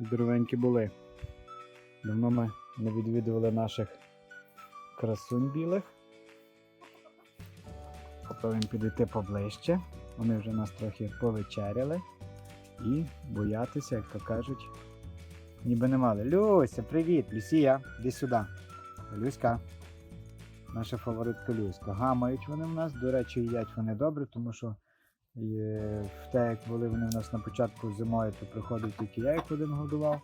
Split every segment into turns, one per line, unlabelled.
Здоровенькі були. Давно ми не відвідували наших красунь білих. Попробуємо підійти поближче. Вони вже нас трохи повечеряли. І боятися, як то кажуть, ніби не мали. Люся, привіт! Люсія, іди сюди. Люська. Наша фаворитка Люська. Гамають вони в нас. До речі, їдять вони добре, тому що в те, як були вони в нас на початку зимою, то приходив тільки я їх один годував.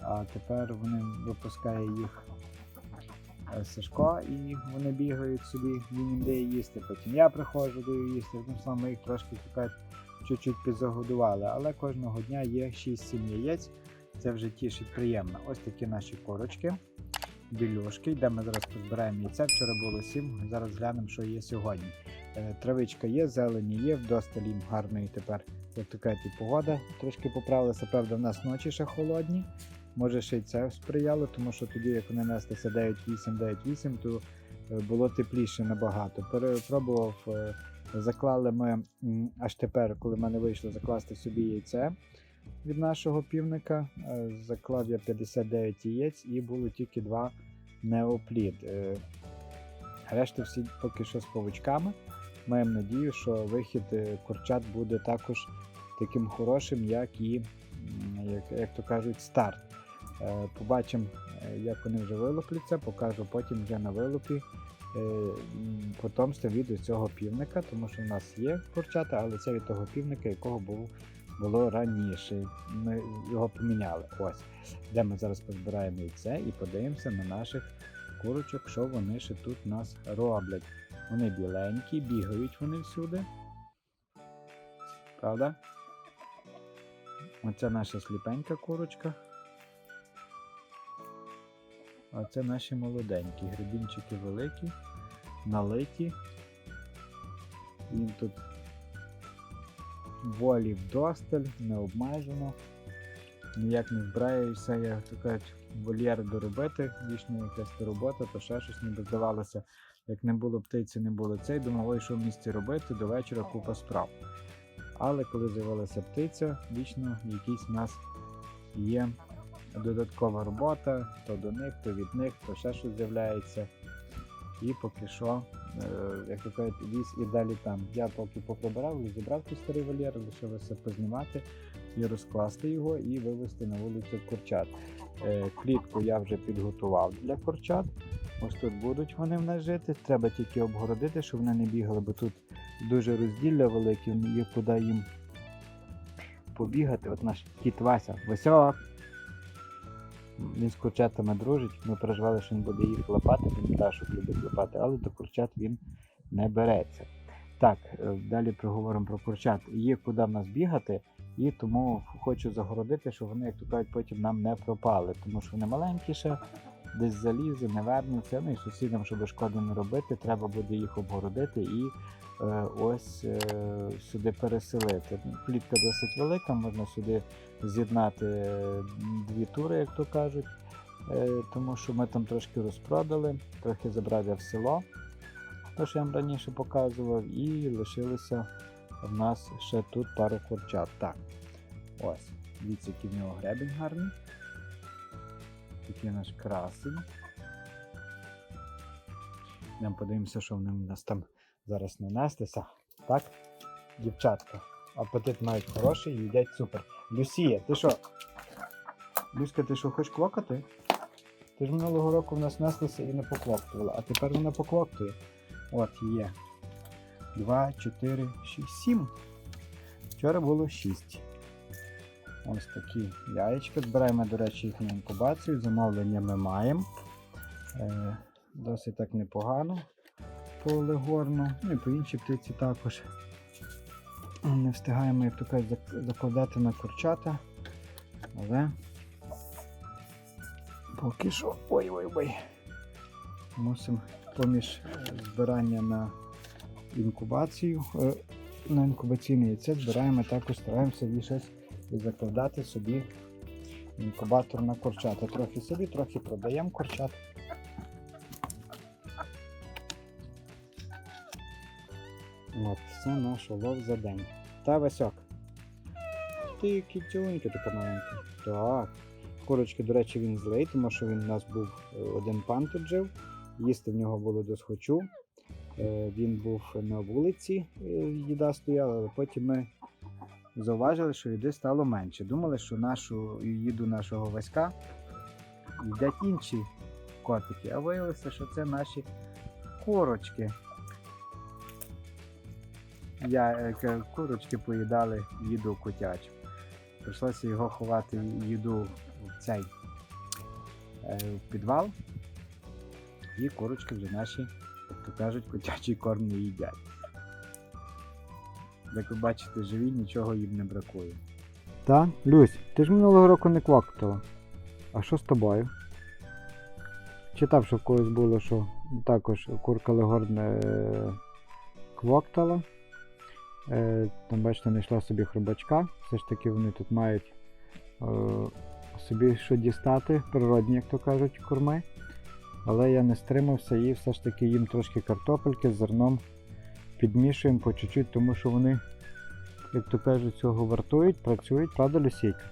А тепер вони випускає їх е, Сашко і вони бігають собі, він їм дає їсти. Потім я приходжу, даю їсти. Тим самим їх трошки чуть-чуть підзагодували. Але кожного дня є 6-7 яєць. Це вже тішить приємно. Ось такі наші корочки, білюшки, де ми зараз позбираємо яйця. Вчора було 7, зараз глянемо, що є сьогодні. Е, Травичка є, зелені є, вдосталь їм гарної тепер, як така і погода. Трошки поправилася, правда, в нас ночі ще холодні. Може ще й це сприяло, тому що тоді, як вони неслися 9-8-9-8, то е, було тепліше набагато. Перепробував, е, заклали ми аж тепер, коли в мене вийшло закласти собі яйце від нашого півника. Заклав я 59 яєць і було тільки два неоплід. Решта всі поки що з павучками. Маємо надію, що вихід е, курчат буде також таким хорошим, як і, як, як то кажуть, старт. Е, Побачимо, е, як вони вже вилупляться, покажу потім вже на вилупі потомство від цього півника, тому що в нас є курчата, але це від того півника, якого був, було раніше. Ми його поміняли. Ось. Де ми зараз позбираємо яйце і подивимося на наших курочок, що вони ще тут нас роблять. Вони біленькі, бігають вони всюди. Правда? Оце наша сліпенька курочка. А це наші молоденькі. Грибінчики великі, налиті. Їм тут волі вдосталь, не обмежено. Ніяк не збираюся, як то кажуть, вольєр доробити, дійсно якась робота, то ще щось ніби здавалося, як не було птиці, не було цей, думав, що в місті робити, до вечора купа справ. Але коли з'явилася птиця, дійсно якийсь у нас є додаткова робота, то до них, то від них, то ще щось з'являється. І поки що, е, як то кажуть, ліс і далі там. Я поки поприбирав, зібрав той старий вольєр, лишилося познімати і розкласти його і вивезти на вулицю курчат. Е, Клітку я вже підготував для курчат. Ось тут будуть вони в нас жити. Треба тільки обгородити, щоб вони не бігали, бо тут дуже розділля велике, є куди їм побігати. От наш кіт Вася, Васьок. Він з курчатами дружить. Ми переживали, що він буде їх лапати, він пташок любить лапати, але до курчат він не береться. Так, е, далі проговоримо про курчат. Є куди в нас бігати, і тому хочу загородити, щоб вони, як то кажуть, потім нам не пропали, тому що вони маленькі ще, десь залізе, не вернуться. Ну і сусідам, щоб шкоди не робити, треба буде їх обгородити і е, ось е, сюди переселити. Клітка досить велика, можна сюди з'єднати е, дві тури, як то кажуть. Е, тому що ми там трошки розпродали, трохи забрав я в село, те, що я вам раніше показував, і лишилося в нас ще тут пару курчат. Так, ось, дивіться, який в нього гребень гарний. Такий наш красень. Йдемо подивимося, що в нас там зараз нанестися. Так, дівчатка, апетит мають хороший, їдять супер. Люсія, ти що? Люська, ти що, хочеш квакати? Ти ж минулого року в нас неслася і не поквоктувала, а тепер вона поквоктує. От є. 2, 4, 6, 7. Вчора було 6. Ось такі яєчка. Збираємо, до речі, їх на інкубацію. Замовлення ми маємо. Е, досить так непогано по легорну. Ну і по іншій птиці також. Не встигаємо, як то закладати на курчата. Але поки що. Ой-ой-ой. Мусимо поміж е, збирання на інкубацію, е, на інкубаційне яйце збираємо також, стараємося її щось закладати собі інкубатор на курчата. Трохи собі, трохи продаємо курчат. От, це наш улов за день. Та Васьок. Ти кітюнька така маленька. Так. курочки, до речі, він злий, тому що він у нас був е, один пан тут жив. Їсти в нього було до схочу. Е, Він був на вулиці, е, їда стояла, але потім ми зауважили, що їди стало менше. Думали, що нашу їду нашого Васька їдять інші котики, а виявилося, що це наші курочки. Я, е, курочки поїдали їду котячу. Прийшлося його ховати їду в цей е, в підвал. І курочки вже наші, то кажуть, котячий корм не їдять. Як ви бачите, живі, нічого їм не бракує. Та, Люсь, ти ж минулого року не квактала. А що з тобою? Читав, що в когось було, що також курка легорна е, квактала. Е, там, бачите, знайшла собі хробачка. Все ж таки вони тут мають е, собі що дістати, природні, як то кажуть, корми. Але я не стримався і все ж таки їм трошки картопельки з зерном підмішуємо по чуть-чуть, тому що вони, як то кажуть, цього вартують, працюють, правда, Люсійка?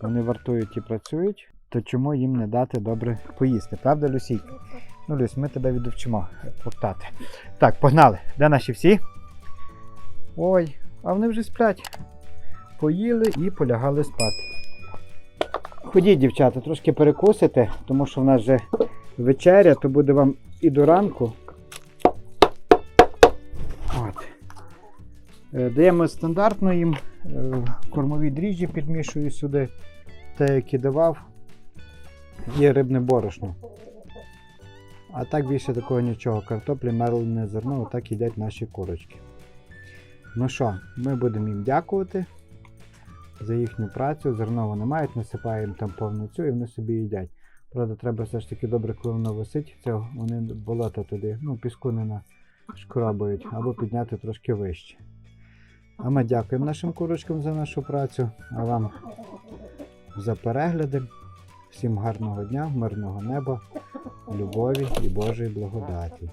Вони вартують і працюють, то чому їм не дати добре поїсти, правда, Люсійка? Ну, Люсь, ми тебе відвчимо повтати. Так, погнали. Де наші всі? Ой, а вони вже сплять. Поїли і полягали спати. Ходіть, дівчата, трошки перекусите, тому що в нас вже вечеря, то буде вам і до ранку. От. Е, Даємо стандартно їм е, кормові дріжджі підмішую сюди, те, які давав, і рибне борошно. А так більше такого нічого. Картоплі, мелене зерно, отак їдять наші курочки. Ну що, ми будемо їм дякувати за їхню працю. Зерно вони мають, насипаємо там повну цю і вони собі їдять. Правда, треба все ж таки добре, коли воно висить, це вони болото туди, ну, піску не нашкробують, або підняти трошки вище. А ми дякуємо нашим курочкам за нашу працю, а вам за перегляди. Всім гарного дня, мирного неба, любові і Божої благодаті.